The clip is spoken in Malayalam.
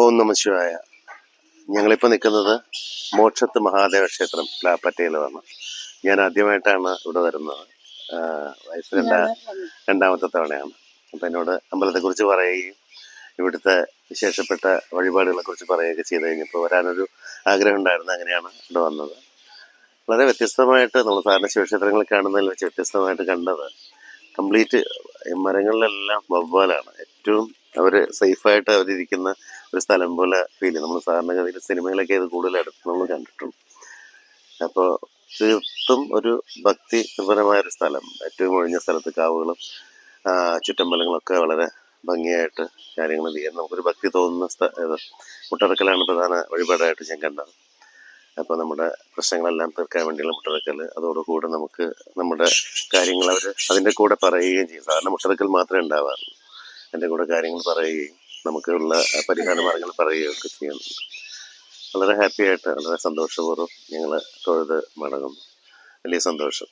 ഓം നമ ശിവായ. ഞങ്ങളിപ്പോൾ നിൽക്കുന്നത് മോക്ഷത്ത് മഹാദേവ ക്ഷേത്രം പ്ലാപ്പറ്റയിലാണ് ഞാൻ ആദ്യമായിട്ടാണ് ഇവിടെ വരുന്നത്. വയസ്സ് രണ്ടാ രണ്ടാമത്തെ തവണയാണ്. അപ്പം എന്നോട് അമ്പലത്തെക്കുറിച്ച് പറയുകയും ഇവിടുത്തെ വിശേഷപ്പെട്ട വഴിപാടുകളെ കുറിച്ച് പറയുകയൊക്കെ ചെയ്ത് കഴിഞ്ഞപ്പോൾ വരാനൊരു ആഗ്രഹം ഉണ്ടായിരുന്നു. അങ്ങനെയാണ് ഇവിടെ വന്നത്. വളരെ വ്യത്യസ്തമായിട്ട് നമ്മൾ സാധാരണ ശിവക്ഷേത്രങ്ങളിൽ കാണുന്നതിൽ വെച്ച് വ്യത്യസ്തമായിട്ട് കണ്ടത്. കംപ്ലീറ്റ് മരങ്ങളിലെല്ലാം വവ്വാലാണ്. ഏറ്റവും അവർ സേഫായിട്ട് അവരിരിക്കുന്ന ഒരു സ്ഥലം പോലെ ഫീൽ ചെയ്യും. നമ്മൾ സാധാരണഗതിയിൽ സിനിമയിലൊക്കെ ഇത് കൂടുതൽ നമ്മൾ കണ്ടിട്ടുണ്ട് അപ്പോൾ തീർത്തും ഒരു ഭക്തി നിർഭരമായ ഒരു സ്ഥലം. ഏറ്റവും ഒഴിഞ്ഞ സ്ഥലത്ത് കാവുകളും ചുറ്റമ്പലങ്ങളൊക്കെ വളരെ ഭംഗിയായിട്ട് കാര്യങ്ങൾ ചെയ്യാൻ നമുക്കൊരു ഭക്തി തോന്നുന്ന സ്ഥ ഇത് മുട്ടറക്കലാണ് പ്രധാന വഴിപാടായിട്ട് ഞാൻ കണ്ടത്. അപ്പോൾ നമ്മുടെ പ്രശ്നങ്ങളെല്ലാം തീർക്കാൻ വേണ്ടിയുള്ള മുട്ടറക്കൽ അതോടുകൂടെ നമുക്ക് നമ്മുടെ കാര്യങ്ങൾ അവർ അതിന്റെ കൂടെ പറയുകയും ചെയ്യും. സാധാരണ മുട്ടറക്കൽ മാത്രമേ ഉണ്ടാവാറുള്ളൂ. എന്റെ കൂടെ കാര്യങ്ങൾ പറയുകയും നമുക്കുള്ള പരിഹാര മാർഗങ്ങൾ പറയുകയും ഒക്കെ ചെയ്യുന്നുണ്ട്. വളരെ ഹാപ്പി ആയിട്ട് വളരെ സന്തോഷപൂർവം ഞങ്ങൾ തൊഴുത് മടങ്ങുന്നു. വലിയ സന്തോഷം.